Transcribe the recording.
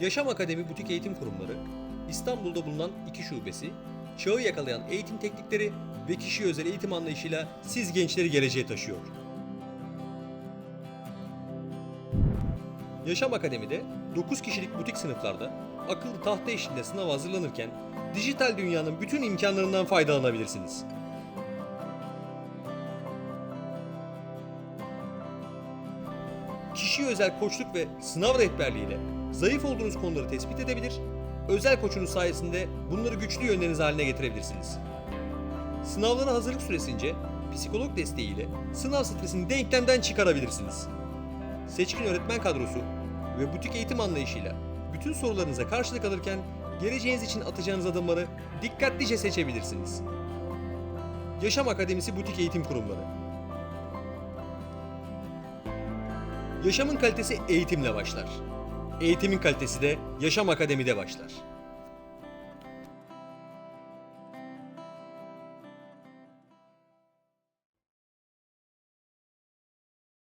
Yaşam Akademi Butik Eğitim Kurumları, İstanbul'da bulunan iki şubesi, çağı yakalayan eğitim teknikleri ve kişi özel eğitim anlayışıyla siz gençleri geleceğe taşıyor. Yaşam Akademi'de 9 kişilik butik sınıflarda akıllı tahta eşliğinde sınav hazırlanırken dijital dünyanın bütün imkanlarından faydalanabilirsiniz. Kişiye özel koçluk ve sınav rehberliğiyle zayıf olduğunuz konuları tespit edebilir, özel koçunuz sayesinde bunları güçlü yönleriniz haline getirebilirsiniz. Sınavlara hazırlık süresince psikolog desteğiyle sınav stresini denklemden çıkarabilirsiniz. Seçkin öğretmen kadrosu ve butik eğitim anlayışıyla bütün sorularınıza karşılık alırken geleceğiniz için atacağınız adımları dikkatlice seçebilirsiniz. Yaşam Akademisi Butik Eğitim Kurumları Yaşamın kalitesi eğitimle başlar. Eğitimin kalitesi de Yaşam Akademi'de başlar.